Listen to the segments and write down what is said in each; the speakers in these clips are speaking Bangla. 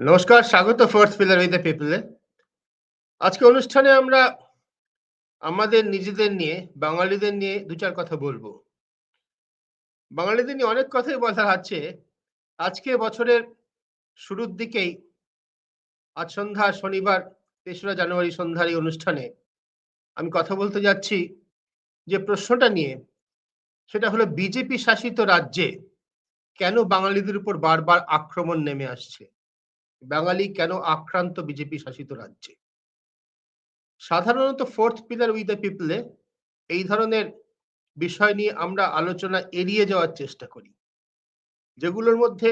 নমস্কার, স্বাগত ফোর্থ পিলার উইথ দ্য পিপলে আজকে অনুষ্ঠানে আমরা আমাদের নিজেদের নিয়ে, বাঙালিদের নিয়ে দু চার কথা বলব। বাঙালিদের নিয়ে অনেক কথাই বলার আছে। আজকে বছরের শুরুর দিকেই আজ সন্ধ্যা, শনিবার, তেসরা জানুয়ারি সন্ধ্যার এই অনুষ্ঠানে আমি কথা বলতে যাচ্ছি যে প্রশ্নটা নিয়ে। সেটা হলো, বিজেপি শাসিত রাজ্যে কেন বাঙালিদের উপর বারবার আক্রমণ নেমে আসছে? বাঙালি কেন আক্রান্ত বিজেপি শাসিত রাজ্যে? সাধারণত ফোর্থ পিলার উইথ দ্য পিপলে এই ধরনের বিষয় নিয়ে আমরা আলোচনা এড়িয়ে যাওয়ার চেষ্টা করি। যেগুলোর মধ্যে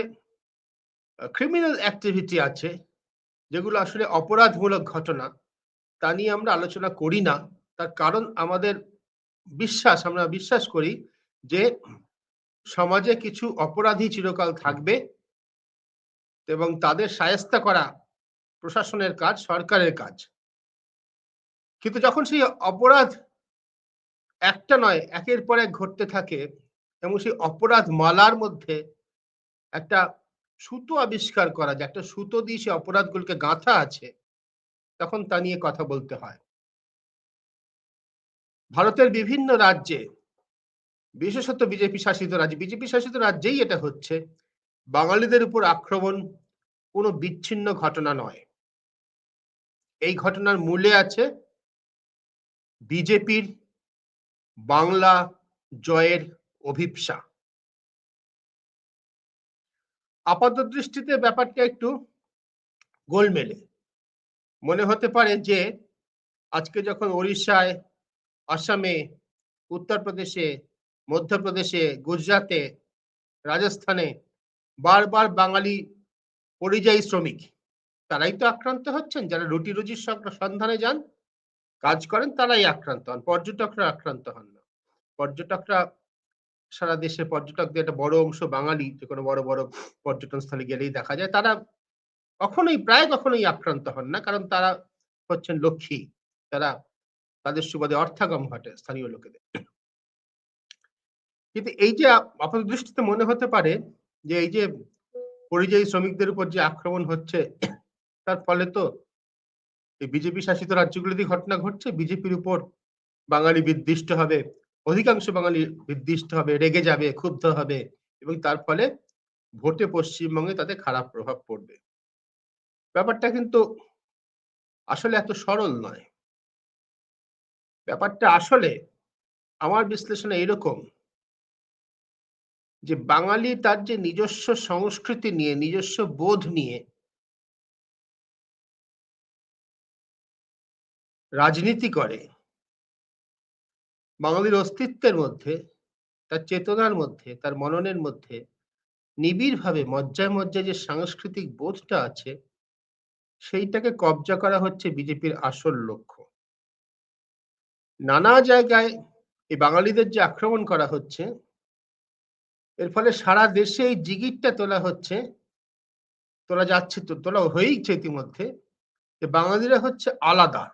ক্রিমিনাল অ্যাক্টিভিটি আছে, যেগুলো আসলে অপরাধমূলক ঘটনা, তা নিয়ে আমরা আলোচনা করি না। তার কারণ আমাদের বিশ্বাস, আমরা বিশ্বাস করি যে সমাজে কিছু অপরাধী চিরকাল থাকবে। এবং তাদের সায়স্তা করা প্রশাসনের কাজ, সরকারের কাজ। কিন্তু যখন সেই অপরাধ একটা নয়, একের পর এক ঘটতে থাকে এবং সেই অপরাধ মালার মধ্যে একটা সুতো আবিষ্কার করা যায়, একটা সুতো দিয়ে সেই অপরাধগুলোকে গাঁথা আছে, তখন তা নিয়ে কথা বলতে হয়। ভারতের বিভিন্ন রাজ্যে, বিশেষত বিজেপি শাসিত রাজ্য, বিজেপি শাসিত রাজ্যেই এটা হচ্ছে। বাঙালিদের উপর আক্রমণ কোনো বিচ্ছিন্ন ঘটনা নয়। এই ঘটনার মূলে আছে বিজেপির বাংলা জয়ের অভিপ্সা। আপাত দৃষ্টিতে ব্যাপারটা একটু গোলমেলে। মনে হতে পারে যে আজকে যখন ওড়িশায়, আসামে, উত্তরপ্রদেশে, মধ্যপ্রদেশে গুজরাটে রাজস্থানে বারবার বাঙালি পরিযায়ী শ্রমিক, তারাই তো আক্রান্ত হচ্ছেন। যারা রুটি রুজির সন্ধানে যান, কাজ করেন, তারাই আক্রান্ত হন। পর্যটকরা আক্রান্ত হন না। পর্যটকরা সারা দেশে, পর্যটকদের একটা বড় অংশ বাঙালি, যে কোনো বড় বড় পর্যটন স্থলে গেলেই দেখা যায়। তারা কখনোই, প্রায় কখনোই আক্রান্ত হন না, কারণ তারা হচ্ছেন লক্ষ্মী। তারা তাদের সুবাদে অর্থাগম ঘটে স্থানীয় লোকেদের। কিন্তু এই যে আপনার দৃষ্টিতে মনে হতে পারে যে এই যে পরিযায়ী শ্রমিকদের উপর যে আক্রমণ হচ্ছে, তার ফলে তো এই বিজেপি শাসিত রাজ্যগুলিতে ঘটনা ঘটছে। বিজেপির উপর বাঙালি বিদ্বিষ্ট হবে, অধিকাংশ বাঙালি বিদ্বিষ্ট হবে, রেগে যাবে, ক্ষুব্ধ হবে এবং তার ফলে ভোটে পশ্চিমবঙ্গে তাতে খারাপ প্রভাব পড়বে। ব্যাপারটা কিন্তু আসলে এত সরল নয়। ব্যাপারটা আসলে আমার বিশ্লেষণে এরকম যে বাঙালি তার যে নিজস্ব সংস্কৃতি নিয়ে, নিজস্ব বোধ নিয়ে রাজনীতি করে, বাঙালির অস্তিত্বের মধ্যে, তার চেতনার মধ্যে, তার মননের মধ্যে নিবিড়ভাবে মজ্জায় মজ্জায় যে সাংস্কৃতিক বোধটা আছে, সেইটাকে কবজা করা হচ্ছে বিজেপির আসল লক্ষ্য। নানা জায়গায় এই বাঙালিদের যে আক্রমণ করা হচ্ছে এর ফলে সারা দেশে এই জিগিরটা তোলা হচ্ছে, তোলা যাচ্ছে তো তোলা হয়েইছে ইতিমধ্যে, যে বাঙালিরা হচ্ছে আলাদা।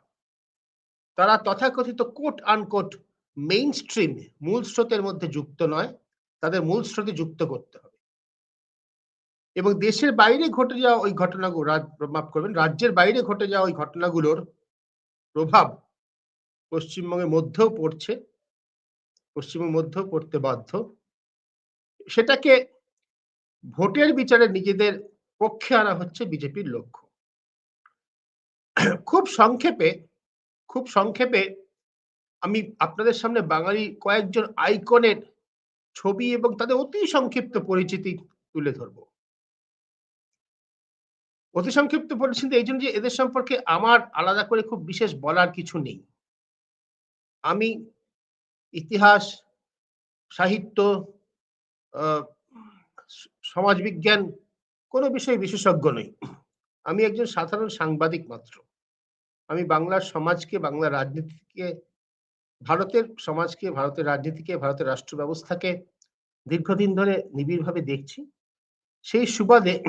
তারা তথাকথিত কোট আনকোট মেইন স্ট্রিম মূল স্রোতের মধ্যে যুক্ত নয়, তাদের মূল স্রোতে যুক্ত করতে হবে। এবং দেশের বাইরে ঘটে যাওয়া ওই ঘটনাগুলো মাফ করবেন, রাজ্যের বাইরে ঘটে যাওয়া ওই ঘটনাগুলোর প্রভাব পশ্চিমবঙ্গের মধ্যেও পড়ছে, পশ্চিমবঙ্গের মধ্যেও পড়তে বাধ্য। সেটাকে ভোটের বিচারে নিজেদের পক্ষে আনা হচ্ছে বিজেপির লক্ষ্য। খুব সংক্ষেপে খুব সংক্ষেপে আমি আপনাদের সামনে বাঙালি কয়েকজন আইকনের ছবি এবং তাদের অতি সংক্ষিপ্ত পরিচিতি তুলে ধরব। অতি সংক্ষিপ্ত পরিচিতি এই জন্য যে এদের সম্পর্কে আমার আলাদা করে খুব বিশেষ বলার কিছু নেই। আমি ইতিহাস, সাহিত্য সমাজবিজ্ঞান কোনো বিষয়ে বিশেষজ্ঞ নই। আমি একজন সাধারণ সাংবাদিক মাত্র। আমি বাংলার সমাজকে, বাংলার রাজনীতিকে, ভারতের সমাজকে, ভারতের রাজনীতিকে, ভারতের রাষ্ট্র ব্যবস্থাকে দীর্ঘদিন ধরে নিবিড়ভাবে দেখছি। সেই সুবাদে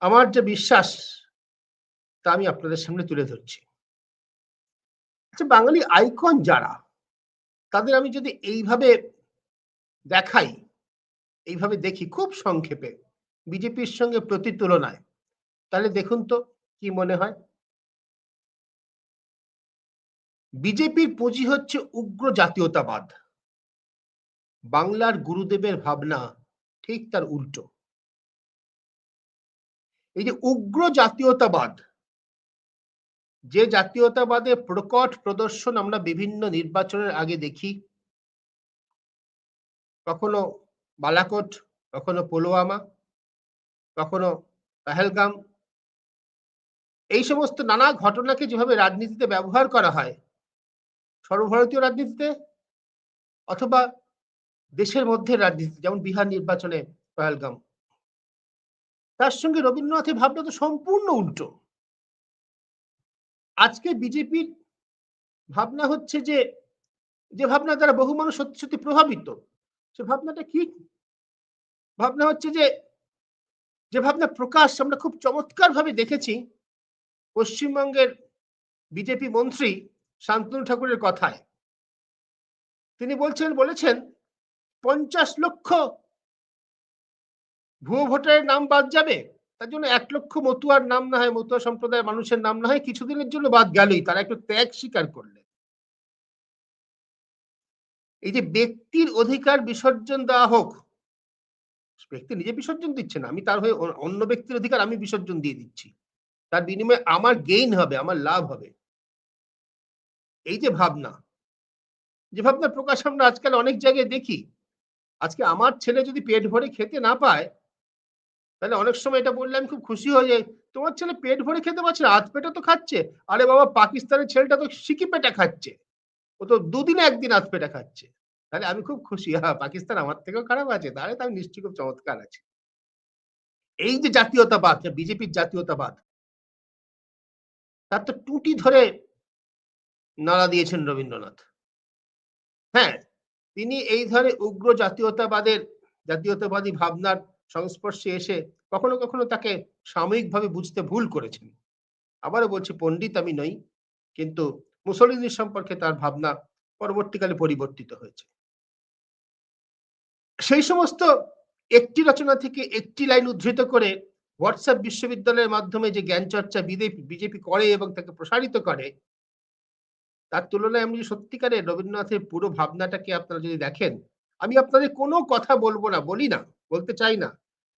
আমার যে বিশ্বাস, তা আমি আপনাদের সামনে তুলে ধরছি। আচ্ছা বাঙালি আইকন যারা, তাদের আমি যদি এইভাবে দেখাই। এইভাবে দেখি খুব সংক্ষেপে। বিজেপির সঙ্গে প্রতি তুলনায় তাহলে দেখুন তো কি মনে হয়? বিজেপির পুঁজি হচ্ছে উগ্র জাতীয়তাবাদ। বাংলার গুরুদেবের ভাবনা ঠিক তার উল্টো। এই যে উগ্র জাতীয়তাবাদ, যে জাতীয়তাবাদের প্রকট প্রদর্শন আমরা বিভিন্ন নির্বাচনের আগে দেখি কখনো বালাকোট, কখনো পুলওয়ামা, কখনো পেহেলগাম। এই সমস্ত নানা ঘটনাকে যেভাবে রাজনীতিতে ব্যবহার করা হয়, সর্বভারতীয় রাজনীতিতে অথবা দেশের মধ্যে রাজনীতি যেমন বিহার নির্বাচনে পহেলগাম। তার সঙ্গে রবীন্দ্রনাথের ভাবনা তো সম্পূর্ণ উল্টো। আজকে বিজেপির ভাবনা হচ্ছে যে যে ভাবনা দ্বারা বহু মানুষ সত্যি সত্যি প্রভাবিত। সে ভাবনাটা কি? ভাবনা হচ্ছে যে যে ভাবনা প্রকাশ আমরা খুব চমৎকার ভাবে দেখেছি পশ্চিমবঙ্গের বিজেপি মন্ত্রী শান্তনু ঠাকুরের কথায়। তিনি বলছেন, বলেছেন, পঞ্চাশ লক্ষ ভুয়ো ভোটারের নাম বাদ যাবে। তার জন্য এক লক্ষ মতুয়ার নাম না হয়, মতুয়া সম্প্রদায়ের মানুষের নাম না হয়, কিছুদিনের জন্য বাদ গেলই। তারা একটু ত্যাগ স্বীকার করলেন। এই যে ব্যক্তির অধিকার বিসর্জন দেওয়া হোক, ব্যক্তি নিজে বিসর্জন দিচ্ছে না, আমি তার হয়ে অন্য ব্যক্তির অধিকার আমি বিসর্জন দিয়ে দিচ্ছি। তার বিনিময়ে আমার গেইন হবে, আমার লাভ হবে। এই যে ভাবনা যে ভাবনা প্রকাশ আমরা আজকাল অনেক জায়গায় দেখি, আজকে আমার ছেলে যদি পেট ভরে খেতে না পায়, তাহলে অনেক সময় এটা বললে আমি খুব খুশি হয়ে যাই তোমার ছেলে পেট ভরে খেতে পারছে না, হাত পেটা তো খাচ্ছে। আরে বাবা, পাকিস্তানের ছেলেটা তো সিকি পেটা খাচ্ছে। ও তো দুদিনে একদিন হাত পেটা খাচ্ছে। তাহলে আমি খুব খুশি। হ্যাঁ পাকিস্তান আমার থেকেও খারাপ আছে। তাহলে তো নিশ্চয়ই খুব চমৎকার আছে। এই যে জাতীয়তাবাদ বিজেপির জাতীয়তাবাদ, তার তো টুটি ধরে নাড়া দিয়েছেন রবীন্দ্রনাথ। হ্যাঁ তিনি এই ধরনের উগ্র জাতীয়তাবাদের, জাতীয়তাবাদী ভাবনার সংস্পর্শে এসে কখনো কখনো তাকে সাময়িকভাবে বুঝতে ভুল করেছেন। আবারও বলছি, পণ্ডিত আমি নই, কিন্তু মুসলিনী সম্পর্কে তার ভাবনা পরবর্তীকালে পরিবর্তিত হয়েছে। সেই সমস্ত একটি রচনা থেকে একটি লাইন উদ্ধৃত করে হোয়াটসঅ্যাপ বিশ্ববিদ্যালয়ের মাধ্যমে যে জ্ঞান চর্চা বিজেপি করে এবং তাকে প্রসারিত করে, তার তুলনায় আমি সত্যিকারে রবীন্দ্রনাথের পুরো ভাবনাটাকে আপনারা যদি দেখেন, আমি আপনাদের কোনো কথা বলব না, বলি না, বলতে চাই না।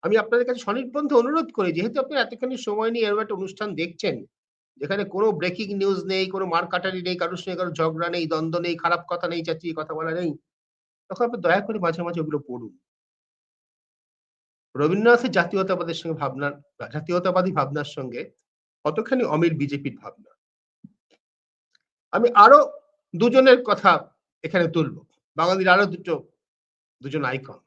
আমি আপনাদের কাছে স্বনির্বন্ধ অনুরোধ করি, যেহেতু আপনি এতখানি সময় নিয়ে এরকম একটা অনুষ্ঠান দেখছেন যেখানে কোনো ব্রেকিং নিউজ নেই, কোনো মারকাটারি নেই, কারোর সঙ্গে কারও ঝগড়া নেই, দ্বন্দ্ব নেই, খারাপ কথা নেই, চাচিয়ে কথা বলা নেই, তখন আপনি দয়া করে মাঝে মাঝে ওগুলো পড়ুন। রবীন্দ্রনাথের জাতীয়তাবাদের সঙ্গে ভাবনার জাতীয়তাবাদী ভাবনার সঙ্গে কতখানি অমির বিজেপির ভাবনা? আমি আরও দুজনের কথা এখানে তুলব। বাঙালির আরও দুটো, দুজন আইকন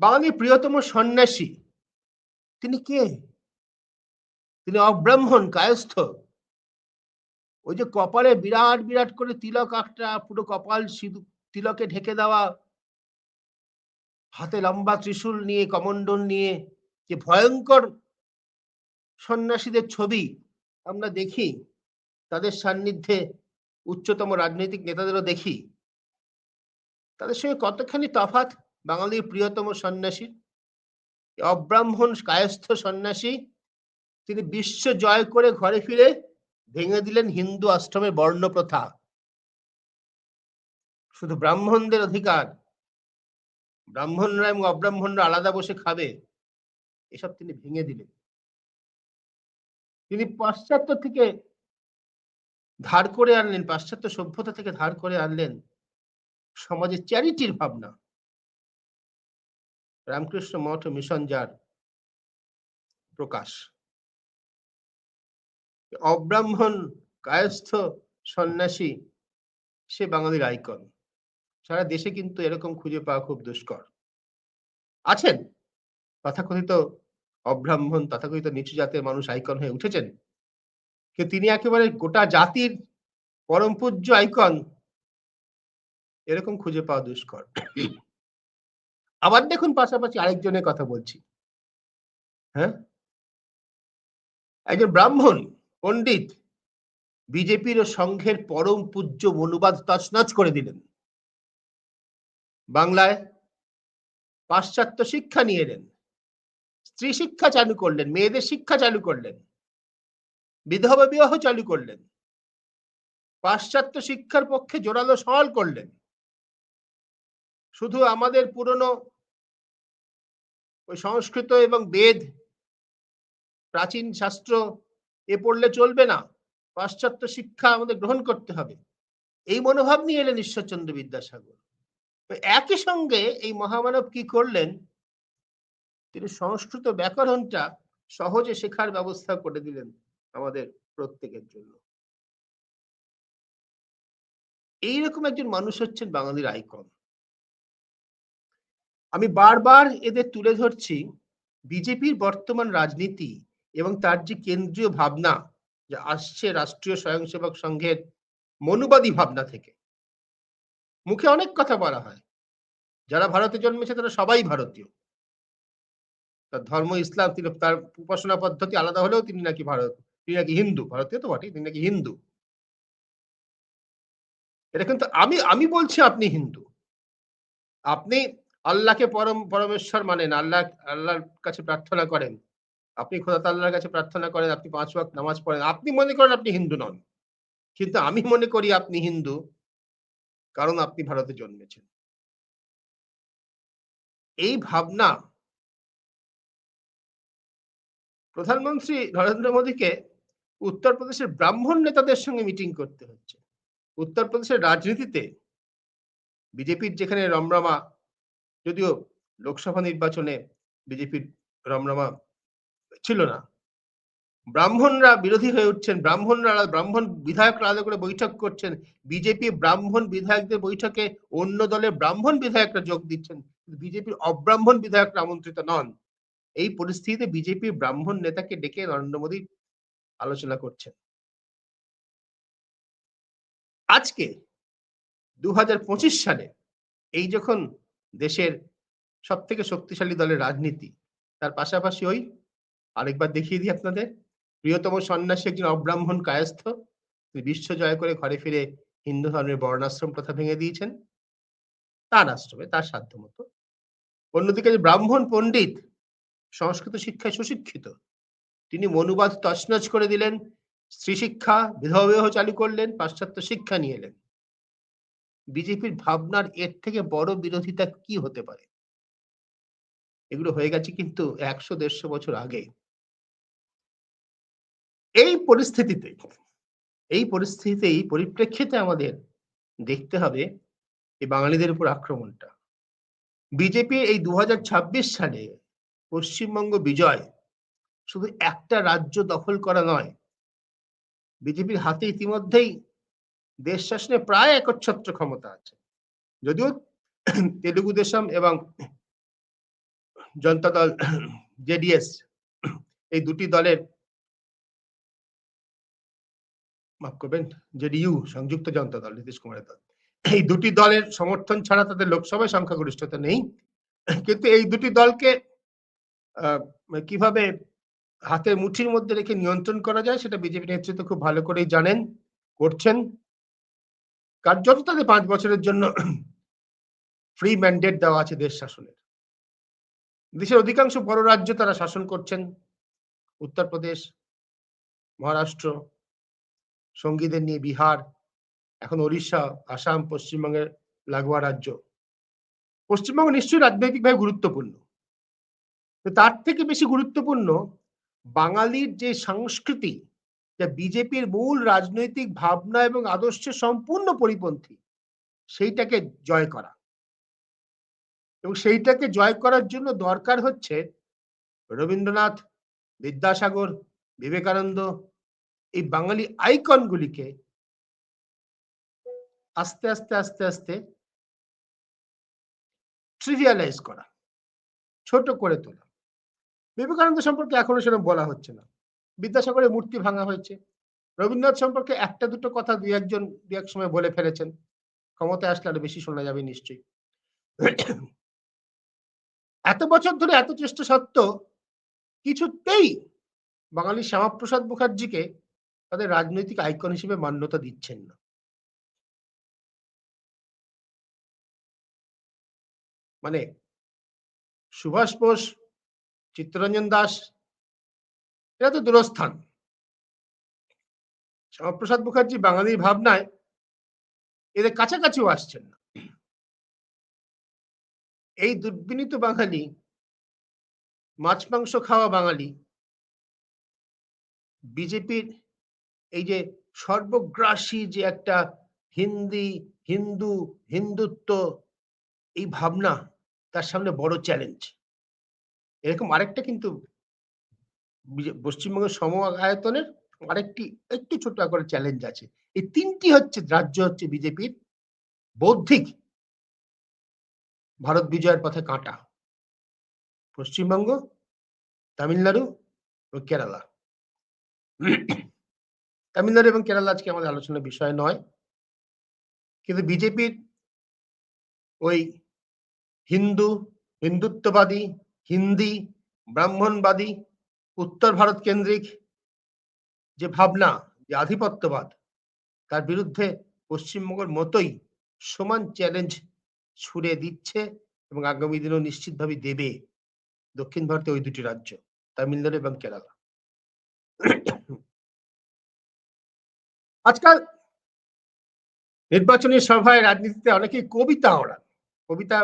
বাঙালির প্রিয়তম সন্ন্যাসী, তিনি কে? তিনি অব্রাহ্মণ, কায়স্থ। ওই যে কপালে বিরাট বিরাট করে তিলক একটা, পুরো কপাল তিলকে ঢেকে দেওয়া। হাতে লম্বা ত্রিশূল নিয়ে কমন্ডল নিয়ে, যে ভয়ঙ্কর সন্ন্যাসীদের ছবি আমরা দেখি, তাদের সান্নিধ্যে উচ্চতম রাজনৈতিক নেতাদেরও দেখি। তাদের সঙ্গে কতখানি তফাত বাঙালির প্রিয়তম সন্ন্যাসীর অব্রাহ্মণ, কায়স্থ সন্ন্যাসী তিনি বিশ্ব জয় করে ঘরে ফিরে ভেঙে দিলেন হিন্দু আশ্রমের বর্ণ প্রথা শুধু ব্রাহ্মণদের অধিকার। ব্রাহ্মণরা এবং অব্রাহ্মণরা আলাদা বসে খাবে, এসব তিনি ভেঙে দিলেন। তিনি পাশ্চাত্য থেকে ধার করে আনলেন, পাশ্চাত্য সভ্যতা থেকে ধার করে আনলেন সমাজের চ্যারিটির ভাবনা। রামকৃষ্ণ মঠ মিশন যার প্রকাশ। অব্রাহ্মণ কায়স্থ সন্ন্যাসী, সে বাঙালির আইকন। সারা দেশে কিন্তু এরকম খুঁজে পাওয়া খুব দুষ্কর। আছেন? তথাকথিত অব্রাহ্মণ, তথাকথিত নিচু জাতের মানুষ আইকন হয়ে উঠেছেন? কিন্তু তিনি একেবারে গোটা জাতির পরম পূজ্য আইকন। এরকম খুঁজে পাওয়া দুষ্কর। আবার দেখুন পাশাপাশি আরেকজনের কথা বলছি। হ্যাঁ? একজন ব্রাহ্মণ পণ্ডিত বিজেপির ও সংঘের পরম পূজ্য মনুবাদ তছনছ করে দিলেন। বাংলায় পাশ্চাত্য শিক্ষা নিয়ে এলেন। স্ত্রী শিক্ষা চালু করলেন, মেয়েদের শিক্ষা চালু করলেন, বিধবা বিবাহ চালু করলেন, পাশ্চাত্য শিক্ষার পক্ষে জোরালো সওয়াল করলেন। শুধু আমাদের পুরনো ওই সংস্কৃত এবং বেদ, প্রাচীন শাস্ত্র এ পড়লে চলবে না। পাশ্চাত্য শিক্ষা আমাদের গ্রহণ করতে হবে। এই মনোভাব নিয়ে এলেন ঈশ্বরচন্দ্র বিদ্যাসাগর। একই সঙ্গে এই মহামানব কি করলেন? তিনি সংস্কৃত ব্যাকরণটা সহজে শেখার ব্যবস্থা করে দিলেন আমাদের প্রত্যেকের জন্য। এইরকম একজন মানুষ হচ্ছেন বাঙালির আইকন। আমি বারবার এদের তুলে ধরছি। বিজেপির বর্তমান রাজনীতি এবং তার যে কেন্দ্রীয় ভাবনা যে আসছে রাষ্ট্রীয় স্বয়ংসেবক সংঘের মনুবাদী ভাবনা থেকে। মুখে অনেক কথা বলা হয়। যারা ভারতে জন্মেছে তারা সবাই ভারতীয়। তার ধর্ম, ইসলাম, তিনি তার উপাসনা পদ্ধতি আলাদা হলেও তিনি নাকি ভারত, তিনি নাকি হিন্দু। ভারতীয় তো বটে তিনি নাকি হিন্দু। এটা কিন্তু আমি আমি বলছি আপনি হিন্দু। আপনি আল্লাহকে পরম, পরমেশ্বর মানেন, আল্লাহ, আল্লাহর কাছে প্রার্থনা করেন। আপনি খোদা আল্লাহর কাছে প্রার্থনা করেন, আপনি পাঁচ ওয়াক্ত নামাজ পড়েন। আপনি মনে করেন আপনি হিন্দু নন। কিন্তু আমি মনে করি আপনি হিন্দু, কারণ আপনি ভারতে জন্মেছেন। এই ভাবনা প্রধানমন্ত্রী নরেন্দ্র মোদীকে উত্তরপ্রদেশের ব্রাহ্মণ নেতাদের সঙ্গে মিটিং করতে হচ্ছে। উত্তরপ্রদেশের রাজনীতিতে বিজেপির যেখানে রমরমা, যদিও লোকসভা নির্বাচনে বিজেপির রমরমা ছিল না। ব্রাহ্মণরা বিরোধী হয়ে উঠছেন। ব্রাহ্মণরা ব্রাহ্মণ বিধায়করা আলাদা করে বৈঠক করছেন। বিজেপি ব্রাহ্মণ বিধায়কদের বৈঠকে অন্য দলের ব্রাহ্মণ বিধায়করা যোগ দিচ্ছেন বিজেপির অব্রাহ্মণ বিধায়করা আমন্ত্রিত নন। এই পরিস্থিতিতে বিজেপি ব্রাহ্মণ নেতাকে ডেকে নরেন্দ্র মোদী আলোচনা করছেন। আজকে দু হাজার পঁচিশ সালে এই যখন দেশের সব থেকে শক্তিশালী দলের রাজনীতি, তার পাশাপাশি ওই আরেকবার দেখিয়ে দিই আপনাদের। প্রিয়তম সন্ন্যাসী একজন অব্রাহ্মণ কায়স্থ। তিনি বিশ্ব জয় করে ঘরে ফিরে হিন্দু ধর্মের বর্ণাশ্রম প্রথা ভেঙে দিয়েছেন। তার আশ্রমে, তার সাধ্য মতো। অন্যদিকে যে ব্রাহ্মণ পণ্ডিত, সংস্কৃত শিক্ষায় সুশিক্ষিত, তিনি মনুবাদ তছনছ করে দিলেন স্ত্রী শিক্ষা বিধবা বিবাহ চালু করলেন, পাশ্চাত্য শিক্ষা নিয়ে এলেন। বিজেপির ভাবনার এর থেকে বড় বিরোধিতা কি হতে পারে? এগুলো হয়ে গেছে কিন্তু একশো দেড়শো বছর আগে। এই পরিস্থিতিতে এই পরিস্থিতিতে, এই পরিপ্রেক্ষিতে আমাদের দেখতে হবে এই বাঙালিদের উপর আক্রমণটা। বিজেপি এই দুহাজার ছাব্বিশ সালে পশ্চিমবঙ্গ বিজয় শুধু একটা রাজ্য দখল করা নয়, বিজেপির হাতে ইতিমধ্যেই দেশ শাসনে প্রায় একচ্ছত্র ক্ষমতা আছে। যদিও তেলুগু দেশম এবং জনতা দল, জেডিএস এই দুটি দলের মাফ করবেন, জেডিইউ, সংযুক্ত জনতা দল, নীতিশ কুমারের দল। এই দুটি দলের সমর্থন ছাড়া তাদের লোকসভায় সংখ্যাগরিষ্ঠতা নেই। কিন্তু এই দুটি দলকে কীভাবে হাতের মুঠির মধ্যে রেখে নিয়ন্ত্রণ করা যায় সেটা বিজেপি নেতৃত্ব খুব ভালো করেই জানেন, করছেন। কার্যত তাদের পাঁচ বছরের জন্য ফ্রি ম্যান্ডেট দেওয়া আছে দেশ শাসনের। দেশের অধিকাংশ বড় রাজ্য তারা শাসন করছেন। উত্তরপ্রদেশ, মহারাষ্ট্র সঙ্গীদের নিয়ে বিহার, এখন ওড়িশা, আসাম, পশ্চিমবঙ্গের লাগোয়া রাজ্য। পশ্চিমবঙ্গ নিশ্চয়ই রাজনৈতিকভাবে গুরুত্বপূর্ণ। তার থেকে বেশি গুরুত্বপূর্ণ বাঙালির যে সংস্কৃতি, যা বিজেপির মূল রাজনৈতিক ভাবনা এবং আদর্শের সম্পূর্ণ পরিপন্থী, সেইটাকে জয় করা। এবং সেইটাকে জয় করার জন্য দরকার হচ্ছে রবীন্দ্রনাথ, বিদ্যাসাগর, বিবেকানন্দ এই বাঙালি আইকনগুলিকে আস্তে আস্তে আস্তে আস্তে ট্রিভিয়ালাইজ করা, ছোট করে তোলা। বিবেকানন্দ সম্পর্কে এখনও সেরকম বলা হচ্ছে না। বিদ্যাসাগরের মূর্তি ভাঙা হয়েছে। রবীন্দ্রনাথ সম্পর্কে একটা দুটো কথা দুই একজন দু এক সময় বলে ফেলেছেন। ক্ষমতায় আসলে আরও বেশি শোনা যাবে নিশ্চয়ই। এত বছর ধরে এত চেষ্টা সত্ত্বেও কিছুতেই বাঙালি শ্যামাপ্রসাদ মুখার্জিকে তাদের রাজনৈতিক আইকন হিসেবে মান্যতা দিচ্ছেন না। মানে সুভাষ বোস, চিত্তরঞ্জন দাস, এরা তো দূরস্থান। শ্যামাপ্রসাদ মুখার্জি বাঙালির ভাবনায় এদের কাছাকাছিও আসছেন না। এই দুর্বিনীত বাঙালি, মাছ মাংস খাওয়া বাঙালি, বিজেপির এই যে সর্বগ্রাসী যে একটা হিন্দি, হিন্দু, হিন্দুত্ব, এই ভাবনা তার সামনে বড় চ্যালেঞ্জ এরকম আরেকটা কিন্তু পশ্চিমবঙ্গের সম আয়তনের আরেকটি, একটু ছোট করে চ্যালেঞ্জ আছে। এই তিনটি হচ্ছে, রাজ্য হচ্ছে বিজেপির বৌদ্ধিক ভারত বিজয়ের পথে কাঁটা। পশ্চিমবঙ্গ, তামিলনাড়ু ও কেরালা। তামিলনাড়ু এবং কেরালা আজকে আমাদের আলোচনার বিষয় নয়। কিন্তু বিজেপির ওই হিন্দু, হিন্দুত্ববাদী, হিন্দি, ব্রাহ্মণবাদী, উত্তর ভারত কেন্দ্রিক যে ভাবনা, যে আধিপত্যবাদ, তার বিরুদ্ধে পশ্চিমবঙ্গের মতোই সমান চ্যালেঞ্জ ছুড়ে দিচ্ছে এবং আগামী দিনেও নিশ্চিতভাবে দেবে দক্ষিণ ভারতে ওই দুটি রাজ্য, তামিলনাড়ু এবং কেরালা। আজকাল নির্বাচনী সভায় রাজনীতিতে অনেকেই কবিতা ওড়ান। কবিতা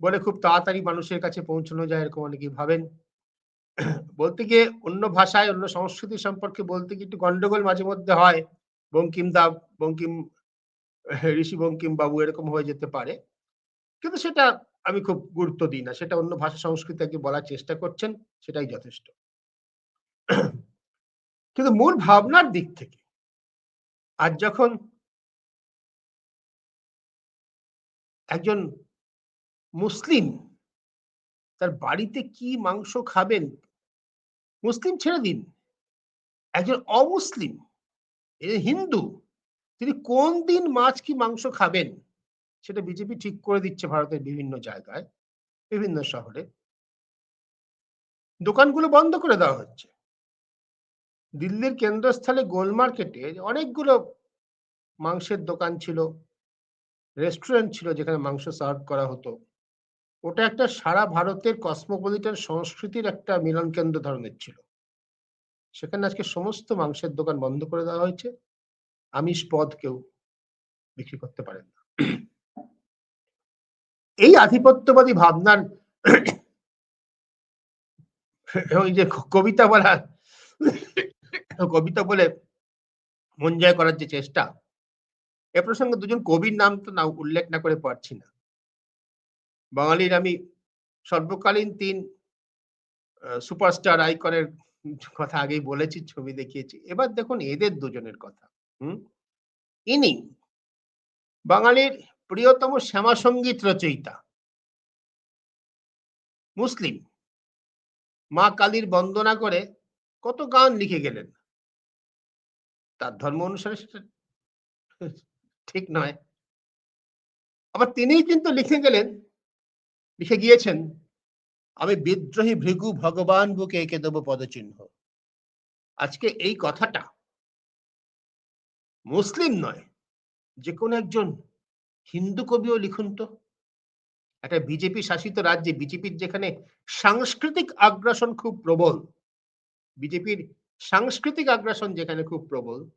বলে খুব তাড়াতাড়ি মানুষের কাছে পৌঁছানো যায় এরকম অনেকেই ভাবেন। বলতে গিয়ে অন্য ভাষায়, অন্য সংস্কৃতি সম্পর্কে বলতে গিয়ে একটু গন্ডগোল মাঝে মধ্যে হয়। বঙ্কিম দা, বঙ্কিম, ঋষি বঙ্কিম বাবু এরকম হয়ে যেতে পারে। কিন্তু সেটা আমি খুব গুরুত্ব দিই না। সেটা অন্য ভাষা সংস্কৃতি আগে বলার চেষ্টা করছেন, সেটাই যথেষ্ট। কিন্তু মূল ভাবনার দিক থেকে আজ যখন একজন মুসলিম তার বাড়িতে কি মাংস খাবেন, মুসলিম ছেড়ে দিন। একজন অমুসলিম হিন্দু, তিনি কোন দিন মাছ কি মাংস খাবেন, সেটা বিজেপি ঠিক করে দিচ্ছে ভারতের বিভিন্ন জায়গায়, বিভিন্ন শহরে। দোকানগুলো বন্ধ করে দেওয়া হচ্ছে। দিল্লির কেন্দ্রস্থলে গোল মার্কেটে অনেকগুলো মাংসের দোকান ছিল, রেস্টুরেন্ট ছিল যেখানে মাংস সার্ভ করা হতো। ওটা একটা সারা ভারতের কসমোপলিটন সংস্কৃতির একটা মিলন কেন্দ্র ধরনের ছিল। সেখানে আজকে সমস্ত মাংসের দোকান বন্ধ করে দেওয়া হয়েছে। আমিষ পদ কেউ বিক্রি করতে পারেন না। এই আধিপত্যবাদী ভাবনার ওই যে কবিতা বলা কবিতা বলে মন জয় করার যে চেষ্টা, এ প্রসঙ্গে দুজন কবির নাম তো না উল্লেখ না করে পারছি না। বাঙালির আমি সর্বকালীন তিন সুপারস্টার আইকনের কথা আগেই বলেছি, ছবি দেখিয়েছি। এবার দেখুন এদের দুজনের কথা, হুম? ইনি বাঙালির প্রিয়তম শ্যামা সংগীত রচয়িতা। মুসলিম। মা কালীর বন্দনা করে কত গান লিখে গেলেন। তার ধর্ম অনুসারে সেটা ঠিক নয়। আবার তিনিই কিন্তু লিখে গেলেন, লিখে গিয়েছেন, আমি বিদ্রোহী ভৃগু ভগবান বুকে এঁকে দেবো পদচিহ্ন। আজকে এই কথাটা মুসলিম নয় যে কোনো একজন হিন্দু কবিও লিখুন তো। একটা বিজেপি শাসিত রাজ্যে বিজেপির যেখানে সাংস্কৃতিক আগ্রাসন খুব প্রবল, বিজেপির সাংস্কৃতিক আগ্রাসন যেখানে খুব প্রবল,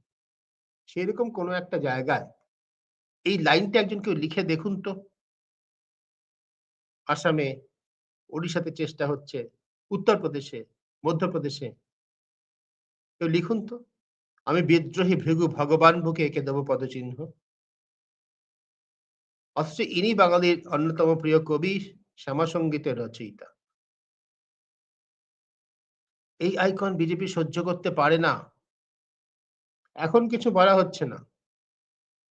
সেরকম কোনো একটা জায়গায় এই লাইনটা একজন কেউ লিখে দেখুন তো। আসামে, ওড়িশাতে চেষ্টা হচ্ছে, উত্তরপ্রদেশে, মধ্যপ্রদেশে, কেউ লিখুন তো। আমি বিদ্রোহী ভৃগু ভগবান বুকে এঁকে দেবো পদচিহ্ন। অথচ ইনি বাঙালির অন্যতম প্রিয় কবি শ্যামাসঙ্গীতের রচয়িতা। এই আইকন বিজেপি সহ্য করতে পারে না। এখন কিছু বলা হচ্ছে না।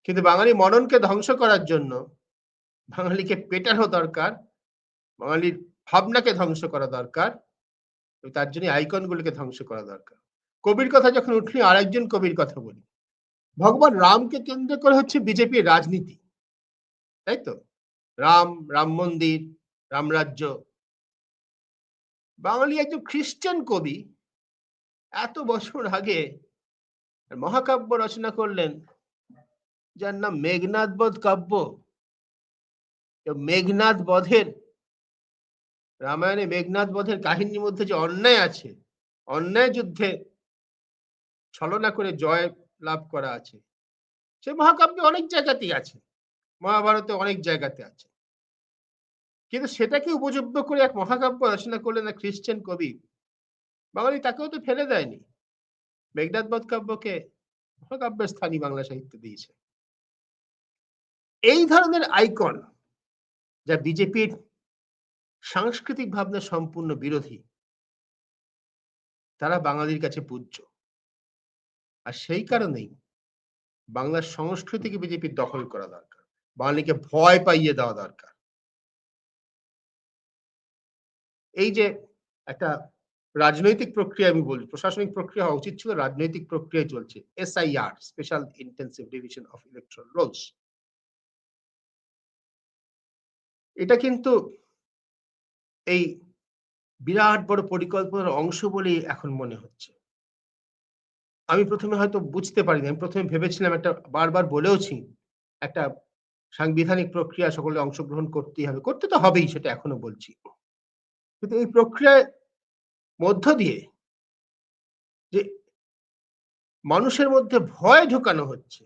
কিন্তু বাঙালি মননকে ধ্বংস করার জন্য বাঙালিকে পেটানো দরকার, বাঙালির ভাবনাকে ধ্বংস করা দরকার তার জন্য আইকনগুলিকে ধ্বংস করা দরকার। কবির কথা যখন উঠলি, আরেকজন কবির কথা বলি। ভগবান রামকে কেন্দ্র করে হচ্ছে বিজেপির রাজনীতি। তাই তো? রাম রাম মন্দির রামরাজ্য বাঙালি একজন খ্রিস্টান কবি এত বছর আগে মহাকাব্য রচনা করলেন, যার নাম মেঘনাথ বধ কাব্য। মেঘনাথ বধের, রামায়ণে মেঘনাথ বধের কাহিনীর মধ্যে যে অন্যায় আছে, অন্যায় যুদ্ধে ছলনা করে জয় লাভ করা আছে, সে মহাকাব্যে অনেক জায়গাতেই আছে, মহাভারতে অনেক জায়গাতে আছে। কিন্তু সেটাকে উপযুক্ত করে এক মহাকাব্য রচনা করলেন এক খ্রিস্টান কবি। বাঙালি তাকেও তো ফেলে দেয়নি। মেঘনাথ বধ কাব্যকে মহাকাব্যের স্থানীয় বাংলা সাহিত্য দিয়েছে। এই ধরনের আইকন যা বিজেপির সাংস্কৃতিক ভাবনা সম্পূর্ণ বিরোধী, তারা বাঙালির কাছে পূজ্য। আর সেই কারণেই বাংলার সংস্কৃতিকে বিজেপির দখল করা দরকার। বাঙালিকে ভয় পাইয়ে দেওয়া দরকার। এই যে একটা রাজনৈতিক প্রক্রিয়া আমি বলি, প্রশাসনিক প্রক্রিয়া হওয়া উচিত ছিল, রাজনৈতিক প্রক্রিয়ায় চলছে। SIR special intensive division of electoral rolls এটা কিন্তু এই বিরাট বড় পরিকল্পনার অংশ বলেই এখন মনে হচ্ছে। আমি প্রথমে হয়তো বুঝতে পারিনি, আমি প্রথমে ভেবেছিলাম একটা, বারবার বলেওছি, একটা সাংবিধানিক প্রক্রিয়া সকলে অংশগ্রহণ করতেই হবে। করতে তো হবেই, সেটা এখনও বলছি। কিন্তু এই প্রক্রিয়ার মধ্য দিয়ে যে মানুষের মধ্যে ভয় ঢোকানো হচ্ছে,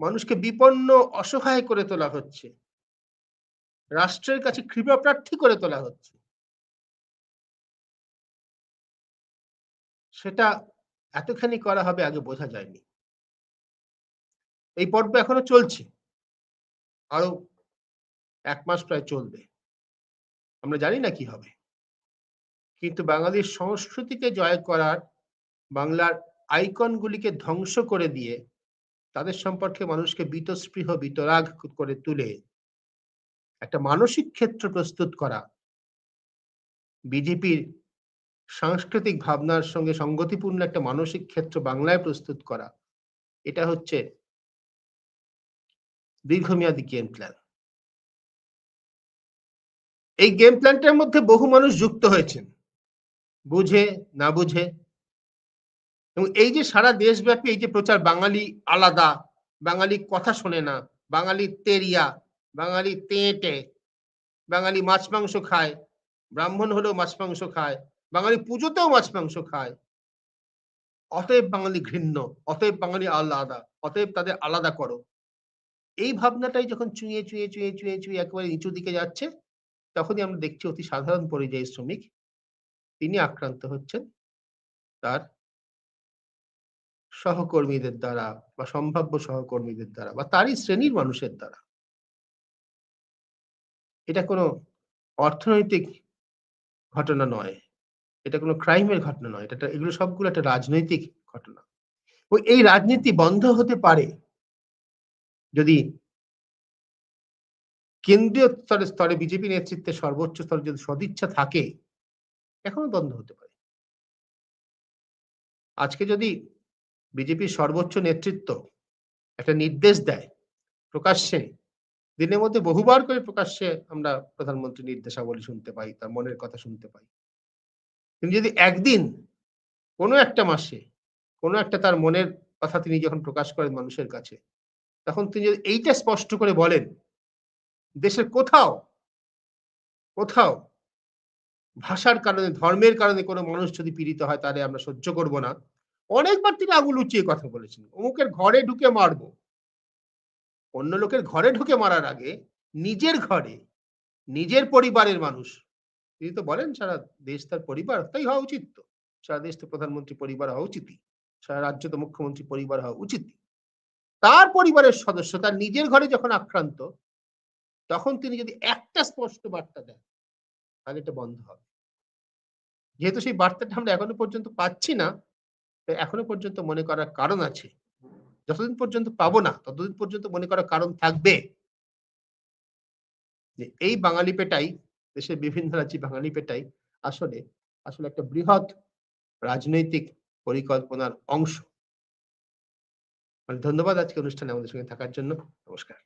মানুষকে বিপন্ন, অসহায় করে তোলা হচ্ছে, রাষ্ট্রের কাছে কৃপা প্রার্থী করে তোলা হচ্ছে, সেটা এতখানি করা হবে আগে বোঝা যায়নি। এই পর্ব এখনও চলছে। আরও এক মাস প্রায় চলবে। আমরা জানি না কি হবে। কিন্তু বাঙালির সংস্কৃতিকে জয় করার, বাংলার আইকনগুলিকে ধ্বংস করে দিয়ে তাদের সম্পর্কে মানুষকে বিতস্পৃহ, বিতরাগ করে তুলে একটা মানসিক ক্ষেত্র প্রস্তুত করা। বিজেপির সাংস্কৃতিক ভাবনার সঙ্গে সঙ্গতিপূর্ণ একটা মানসিক ক্ষেত্র বাংলায় প্রস্তুত করা। এটা হচ্ছে দীর্ঘমেয়াদী গেম প্ল্যান এই গেম প্ল্যানটার মধ্যে বহু মানুষ যুক্ত হয়েছেন। বুঝে, না বুঝে। এবং এই যে সারা দেশব্যাপী এই যে প্রচার, বাঙালি আলাদা, বাঙালি কথা শোনে না, বাঙালি তেরিয়া, বাঙালি তেঁটে, বাঙালি মাছ মাংস খায়, ব্রাহ্মণ হলেও মাছ মাংস খায়, বাঙালি পুজোতেও মাছ মাংস খায়, অতএব বাঙালি ঘৃণ্য, অতএব বাঙালি আলাদা, অতএব তাদের আলাদা করো। এই ভাবনাটাই যখন চুঁয়ে চুঁয়ে চুঁয়ে চুঁয়ে চুঁয়ে একেবারে নিচু দিকে যাচ্ছে তখনই আমরা দেখছি অতি সাধারণ পরিযায়ী শ্রমিক তিনি আক্রান্ত হচ্ছেন। তার সহকর্মীদের দ্বারা বা সম্ভাব্য সহকর্মীদের দ্বারা বা তারই শ্রেণির মানুষের দ্বারা। এটা কোনো অর্থনৈতিক ঘটনা নয়। এটা কোনো ক্রাইমের ঘটনা নয়। এটা এগুলো সবগুলো একটা রাজনৈতিক ঘটনা। ও এই রাজনীতি বন্ধ হতে পারে যদি কেন্দ্রীয় স্তরে স্তরে বিজেপি নেতৃত্বে সর্বোচ্চ স্তরে যদি সদিচ্ছা থাকে, এখনও বন্ধ হতে পারে। আজকে যদি বিজেপির সর্বোচ্চ নেতৃত্ব একটা নির্দেশ দেয় প্রকাশ্যে, দিনের মধ্যে বহুবার করে প্রকাশ্যে আমরা প্রধানমন্ত্রী নির্দেশাবলী শুনতে পাই, তার মনের কথা শুনতে পাই। তিনি যদি একদিন কোনো একটা মাসে কোনো একটা তার মনের কথা তিনি যখন প্রকাশ করেন মানুষের কাছে, তখন তিনি যদি এইটা স্পষ্ট করে বলেন দেশের কোথাও কোথাও ভাষার কারণে, ধর্মের কারণে কোনো মানুষ যদি পীড়িত হয়, তাহলে আমরা সহ্য করব না। অনেকবার তিনি আঙুল উঁচিয়ে কথা বলেছেন, অমুকের ঘরে ঢুকে মারবো। অন্য লোকের ঘরে ঢুকে মারার আগে নিজের ঘরে, নিজের পরিবারের মানুষ, তিনি তো বলেন সারা দেশ তার পরিবার, তাই হওয়া উচিত তো। সারা দেশ তো প্রধানমন্ত্রী পরিবার হওয়া উচিতই, সারা রাজ্য তো মুখ্যমন্ত্রী পরিবার হওয়া উচিত তার পরিবারের সদস্য, তার নিজের ঘরে যখন আক্রান্ত তখন তিনি যদি একটা স্পষ্ট বার্তা দেন, তাহলে এটা বন্ধ হবে। যেহেতু সেই বার্তাটা আমরা এখনও পর্যন্ত পাচ্ছি না এখনও পর্যন্ত মনে করার কারণ আছে। যতদিন পর্যন্ত পাবো না, ততদিন পর্যন্ত মনে করার কারণ থাকবে যে এই বাঙালি পেটাই দেশের বিভিন্ন রাজ্যে বাঙালি পেটাই আসলে আসলে একটা বৃহৎ রাজনৈতিক পরিকল্পনার অংশ। মানে ধন্যবাদ আজকে অনুষ্ঠানে আমাদের সঙ্গে থাকার জন্য। নমস্কার।